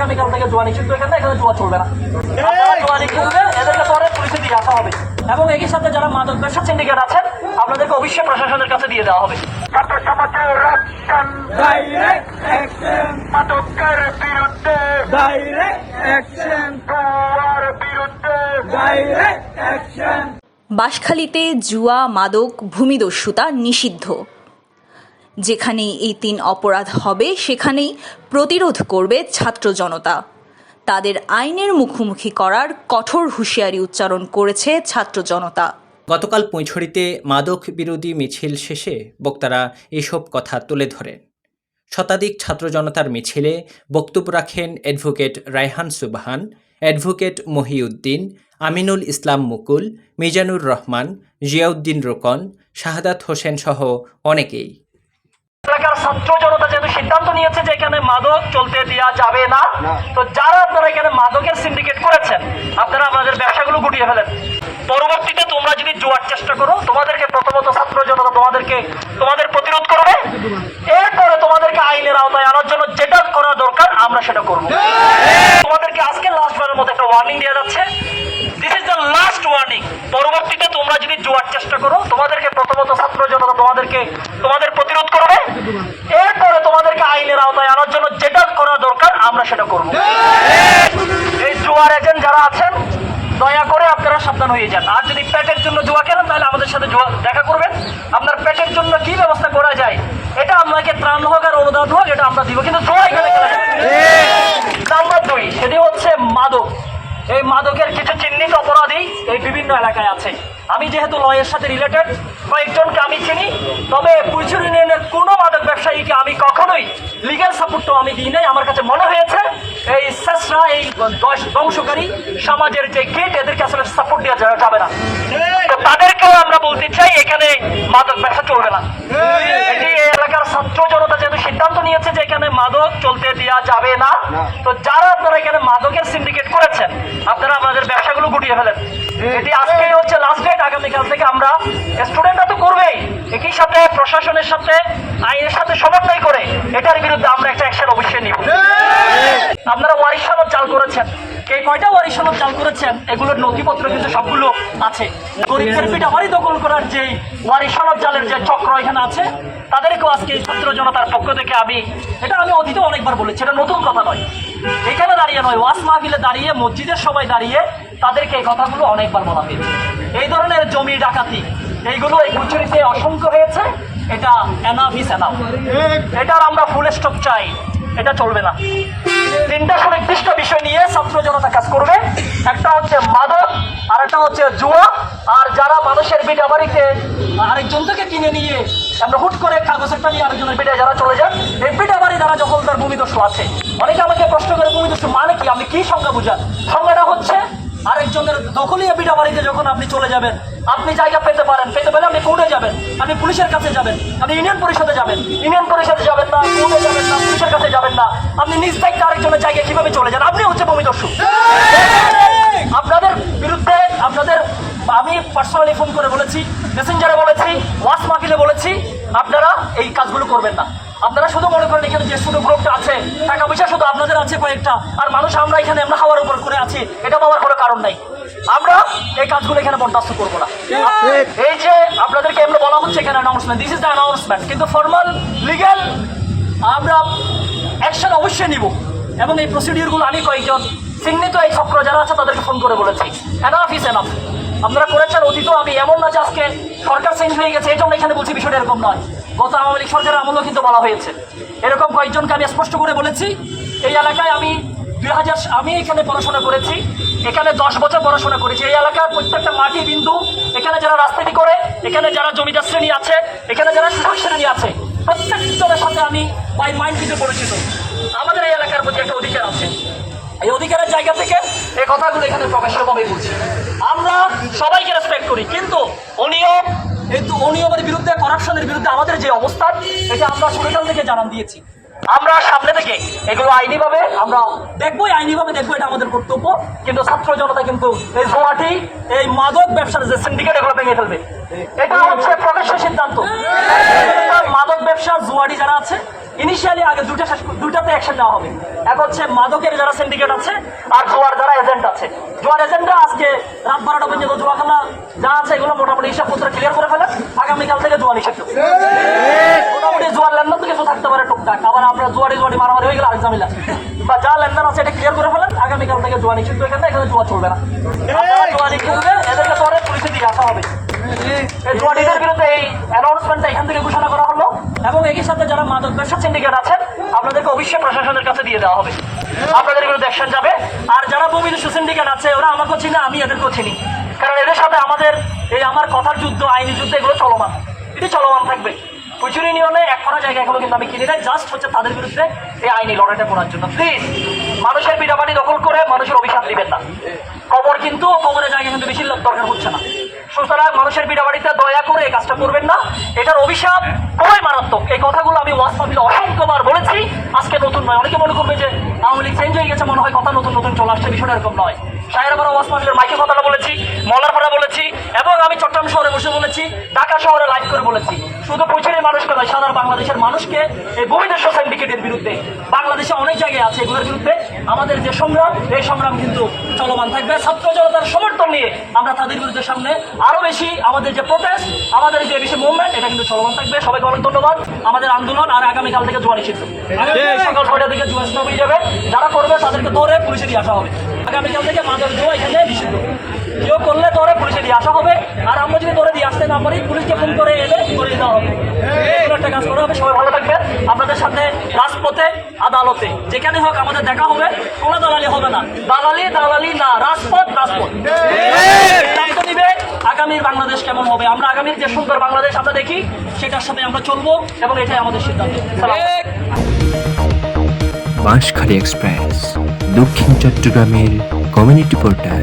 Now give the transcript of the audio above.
আগামীকাল থেকে জোয়া নিষিদ্ধ এখানে এখানে জোয়া চলবে না। জোয়া করবে এদেরকে পরে পুলিশে দিয়ে আসা হবে। এবং একই সাথে যারা মাদক ব্যবসা সিন্ডিকেট আছেন আপনাদেরকে অবশ্যই প্রশাসনের কাছে দিয়ে দেওয়া হবে। ছাত্র সমাজের রাষ্ট্রান ডাইরেক্ট অ্যাকশন মাদকের বিরুদ্ধে ডাইরেক্ট অ্যাকশন বিরুদ্ধে ডাইরেক্ট অ্যাকশন বাঁশখালীতে জুয়া মাদক ভূমিদস্যুতা নিষিদ্ধ। যেখানে এই তিন অপরাধ হবে, সেখানেই প্রতিরোধ করবে ছাত্র জনতা। তাদের আইনের মুখোমুখি করার কঠোর হুঁশিয়ারি উচ্চারণ করেছে ছাত্র জনতা। গতকাল পুঁইছড়িতে মাদক বিরোধী মিছিল শেষে বক্তারা এসব কথা তুলে ধরেন। শতাধিক ছাত্র জনতার মিছিলে বক্তব্য রাখেন অ্যাডভোকেট রায়হান সুবহান, অ্যাডভোকেট মহিউদ্দিন, আমিনুল ইসলাম মুকুল, মিজানুর রহমান, জিয়াউদ্দিন রোকন, শাহাদাত হোসেন সহ অনেকেই। এলাকার ছাত্র জনতা যেহেতু সিদ্ধান্ত নিয়েছে যে এখানে মাদক চলতে দেওয়া যাবে না তো যারা আপনারা এখানে মাদকের সিন্ডিকেট করেছেন আপনারা আপনাদের ব্যবসাগুলো গুটিয়ে ফেলেন। পরবর্তীতে তোমরা যদি জোয়ার চেষ্টা করো তোমাদেরকে প্রথমত ছাত্র জনতা তোমাদেরকে তোমাদের প্রতিরোধ করবে। এরপরে তোমাদেরকে আইনের আওতায় আনার জন্য যেটা করা দরকার আমরা সেটা করব। তোমাদেরকে আজকে লাস্ট বারের মতো একটা ওয়ার্নিং দেওয়া যাচ্ছে। This is the last warning পরবর্তীতে তোমরা যদি জোয়ার চেষ্টা করো তোমাদেরকে প্রথমত ছাত্র জনতা তোমাদেরকে তোমাদের প্রতিরোধ করবে। এরপরে তোমাদেরকে আইনের আওতায় আনার জন্য যেটা করা দরকার আমরা সেটা করব। এই জুয়ার এজেন্ট যারা আছেন দয়া করে আপনারা সাবধান হয়ে যান। আর যদি পেটের জন্য জুয়া খেলেন তাহলে আমাদের সাথে জুয়া দেখা করবেন। আপনার পেটের জন্য কি ব্যবস্থা করা যায় এটা আপনাকে ত্রাণ হোক আর অনুদান হোক এটা আমরা দিব। কিন্তু জুয়া এখানে খেলা যাবে। নাম্বার দুই সেটি হচ্ছে মাদক। এই মাদকের কিছু চিহ্নিত অপরাধী এই বিভিন্ন এলাকায় আছে। আমি যেহেতু লয়ের সাথে রিলেটেড কয়েকজনকে আমি চিনি তবে পুলিশের ইউনিয়নের কোনো মাদক ব্যবসায়ীকে আমি কখনোই লিগ্যাল সাপোর্ট তো আমি দিই নাই। আমার কাছে মনে হয়েছে এই শেষরা এই ধ্বংসকারী সমাজের যে গেট এদেরকে আসলে সাপোর্ট দেওয়া যা- যাবে না। তাদেরকেও আমরা বলতে চাই এখানে মাদক ব্যবসা চলবে না। এটি এই এলাকার ছাত্র জনতা সিদ্ধান্ত নিয়েছে যে এখানে মাদক চলতে দেওয়া যাবে না। তো যারা আপনারা এখানে মাদকের সিন্ডিকেট করেছেন আপনারা আপনাদের ব্যবসাগুলো গুটিয়ে ফেলেন। এটি আজকে হচ্ছে লাস্ট ডেট আগামীকাল থেকে আমরা স্টুডেন্টরা তো করবেই। একই সাথে প্রশাসনের সাথে আইনের সাথে সমন্বয় করে এটার বিরুদ্ধে আমরা একটা অ্যাকশন অবশ্যই নিব। আপনারা ওয়ারিশ চাল করেছেন। এই কয়টা ওয়ারি সনদ চাল করেছেন? এগুলোর নথিপত্র কিন্তু সবগুলো আছে। গরিবদের পিঠা বাড়ি দখল করার যে ওয়ারিশ সনদ জালের যে চক্র এখানে আছে তাদেরকেও আজকে এই ছাত্র জনতার পক্ষ থেকে আমি এটা আমি অতীতে অনেকবার বলেছি এটা নতুন কথা নয়। এখানে দাঁড়িয়ে নয় ওয়াস মাহফিলে দাঁড়িয়ে মসজিদের সবাই দাঁড়িয়ে তাদেরকে এই কথাগুলো অনেকবার বলা হয়েছে। এই ধরনের জমি ডাকাতি এইগুলো এই কুচুরিতে অসংখ্য হয়েছে। এটা এনাফ ইস এনাফ এটার আমরা ফুল স্টপ চাই। এটা চলবে না। তিনটা সুনির্দিষ্ট বিষয় নিয়ে ছাত্র জনতা কাজ করবে। একটা হচ্ছে মাদক আর একটা হচ্ছে জুয়া। আর যারা মানুষের বিটা বাড়িতে আরেকজন কিনে নিয়ে আমরা হুট করে কাগজ একটা নিয়ে আরেকজনের পিঠে যারা চলে যান এই বিটা বাড়ি যারা যখন তার ভূমিদস্যু আছে। অনেকে আমাকে প্রশ্ন করে, ভূমিদস্যু মানে কি? আমি কি সংজ্ঞা বুঝান? সংজ্ঞাটা হচ্ছে আরেকজনের দখলীয় বিটা বাড়িতে যখন আপনি চলে যাবেন, আপনি জায়গা পেতে পারেন, পেতে পেলে আপনি কোর্টে যাবেন, আপনি পুলিশের কাছে যাবেন, আপনি ইউনিয়ন পরিষদে যাবেন, ইউনিয়ন পরিষদে যাবেন না কোর্টে যাবেন না, পুলিশের কাছে যাবেন না, আপনি নিজ দায়িত্বে আরেকজনের জায়গায় কীভাবে চলে যান? আপনি হচ্ছে ভূমিদস্যু আপনাদের বিরুদ্ধে আপনাদের, আমি পার্সোনালি ফোন করে বলেছি মেসেঞ্জারে বলেছি ওয়াস মাহফিলে বলেছি, আপনারা এই কাজগুলো করবেন না। আপনারা শুধু মনে করেন এখানে যে শুধু গ্রুপটা আছে, টাকা পয়সা শুধু আপনাদের আছে কয়েকটা, আর মানুষ আমরা এখানে আমরা হাওয়ার উপর করে আছি, এটা পাওয়ার কোনো কারণ নাই। আমরা এই কাজগুলো এখানে বরদাস্ত করব না। এই যে আপনাদেরকে এমনি বলা হচ্ছে এখানে announcement this is the announcement কিন্তু ফর্মাল লিগ্যাল আমরা অ্যাকশন অবশ্যই নিব। এবং এই প্রসিডিউরগুলো আমি কয়েকজন, চিহ্নিত এই চক্র যারা আছে তাদেরকে ফোন করে বলেছি। এনাফ ইস এনাফ আপনারা করেছেন অতীত আমি এমন না যে আজকে সরকার চেঞ্জ হয়ে গেছে, এই জন্য এখানে বলছি বিষয়টা এরকম নয়। গত আওয়ামী লীগ সরকারের আমলেও কিন্তু বলা হয়েছে। এরকম কয়েকজনকে আমি স্পষ্ট করে বলেছি, এই এলাকায় আমি দুই হাজার আমি এখানে পড়াশোনা করেছি, এখানে দশ বছর পড়াশোনা করেছি। এই এলাকার প্রত্যেকটা মাটি, বিন্দু, এখানে যারা রাজনীতি করে, এখানে যারা জমিদার শ্রেণি আছে, এখানে যারা কৃষক শ্রেণি আছে, প্রত্যেকজনের সাথে আমি বাই মাইন্ড কিন্তু পরিচিত। আমাদের এই এলাকার প্রতি একটা অধিকার আছে। এই অধিকারের জায়গা থেকে এই কথাগুলো এখানে প্রকাশ্যভাবে বলছি। আমরা সবাইকে রেসপেক্ট করি, কিন্তু অনিয়ম এই তো অনিয়মের বিরুদ্ধে করাপশনের বিরুদ্ধে আমাদের যে অবস্থান এটা আমরা সরকার থেকে জানান দিয়েছি। আমরা সামনে থেকে এগুলো আইনিভাবে আমরা দেখবোই আইনিভাবে দেখব এটা আমাদের কর্তব্য। কিন্তু ছাত্র জনতা কিন্তু এই জোয়াটি এই মাদক ব্যবসার যে সিন্ডিকেট এগুলো ভেঙে ফেলবে। এটা হচ্ছে প্রকাশ্য সিদ্ধান্ত। মাদক ব্যবসা জুয়াটি যারা আছে ইনিশিয়ালি আগে দুটা শেষ দুটাতে অ্যাকশন নেওয়া হবে। এক হচ্ছে মাদকের যারা সিন্ডিকেট আছে, আর জোয়ার যারা এজেন্ট আছে। জোয়ার এজেন্টরা আজকে রাত বারোটা পর্যন্ত জোয়া খেলা যা আছে এগুলো মোটামুটি হিসাব পত্র ক্লিয়ার করে ফেলে। আগামীকাল থেকে জোয়া নিষিদ্ধ। মোটামুটি জোয়ার লেনদেন তো কিছু থাকতে পারে টুকটাক। আবার আপনার জোয়ারি জোয়ারি মারামারি হয়ে গেলে আরেক ঝামেলা। বা যা লেনদেন আছে এটা ক্লিয়ার করে ফেলেন আগামীকাল থেকে জোয়া নিষিদ্ধ এখানে এখানে জোয়া চলবে না। আর যারা জোয়ারি খেলবে এদেরকে পরে পুলিশে দিয়ে আসা হবে। জুয়ারিদের বিরুদ্ধে এই অ্যানাউন্সমেন্টটা এখান থেকে এবং একই সাথে যারা মাদক ব্যবসা সিন্ডিকেট আছেন, আপনাদেরকে অবশ্যই প্রশাসনের কাছে দিয়ে দেওয়া হবে। আপনাদের বিরুদ্ধে অ্যাকশন যাবে। আর যারা বমিদ সিন্ডিকেট আছে, ওরা আমাকেও চিনে, আমি এদেরকেও চিনি। কারণ এদের সাথে আমাদের এই আমার কথার যুদ্ধ, আইনি যুদ্ধ, এগুলো চলমান। এটি চলমান থাকবে। প্রচুর ইউনিয়নে এখনও কিন্তু আমি কিনি নাই। জাস্ট হচ্ছে তাদের বিরুদ্ধে এই আইনি লড়াইটা করার জন্য। প্লিজ মানুষের পিঠাপাটি দখল করে মানুষের অভিশাপ দিবেন না। কবর কিন্তু, কবরের জায়গা কিন্তু বেশি দরকার হচ্ছে না। সুতরাং মানুষের পিঠাপাটিতে দয়া করে এই কাজটা করবেন না। এটার অভিশাপ খুবই মারাত্মক। এই কথাগুলো আমি ওয়াজ অসংখ্যবার বলেছি। আজকে নতুন নয়। অনেকে মনে করবে যে আওয়ামী লীগ চেঞ্জ হয়ে গেছে, মনে হয় কথা নতুন নতুন চলে আসছে, বিষয়টা এরকম নয়। সাহেরাপাড়া ওয়াজ মাইকে কথাটা বলেছি মলারপাড়া বলেছি, এবং আমি চট্টগ্রাম শহরে বসে বলেছি, ঢাকা শহরে লাইভ করে বলেছি। শুধু পুচুরি মানুষকে নয় সাধারণ বাংলাদেশের মানুষকে এই ভূমিদেশ সিন্ডিকেটের বিরুদ্ধে বাংলাদেশে অনেক জায়গায় আছে এগুলোর বিরুদ্ধে আমাদের যে সংগ্রাম এই সংগ্রাম কিন্তু চলমান থাকবে। ছাত্র জনতার সমর্থন নিয়ে আমরা তাদের বিরুদ্ধে সামনে আরও বেশি আমাদের যে প্রোটেস্ট আমাদের যে বেশি মুভমেন্ট এটা কিন্তু চলমান থাকবে। সবাইকে অনেক ধন্যবাদ। আমাদের আন্দোলন আর আগামীকাল থেকে জোয়া নিষিদ্ধ। সকাল ছয়টা থেকে জোয়া হয়ে যাবে। যারা করবে তাদেরকে ধরে পুলিশে দিয়ে আসা হবে। আগামীকাল থেকে মাদক জোয়া এখানে নিষিদ্ধ। কেউ করলে ধরে পুলিশে দিয়ে আসা হবে। আর আমরা যদি ধরে দিয়ে আসতে না পারি, পুলিশকে ফোন করে এলে করে দেওয়া হবে? একটা কাজ করা হবে, সবাই ভালো থাকবে। আপনাদের সাথে রাজপথে, আদালতে, যেখানে হোক আমাদের দেখা হবে। কোনো দালালি হবে না। দালালি দালালি না, রাজপথ রাজপথ। সিদ্ধান্ত নিবে বাংলাদেশ কেমন হবে। আমরা আগামীর যে সুন্দর বাংলাদেশ আমরা দেখি, সেটার সাথে আমরা চলবো এবং এটাই আমাদের সিদ্ধান্ত। বাঁশখালী এক্সপ্রেস, দক্ষিণ চট্টগ্রামের কমিউনিটি পোর্টাল।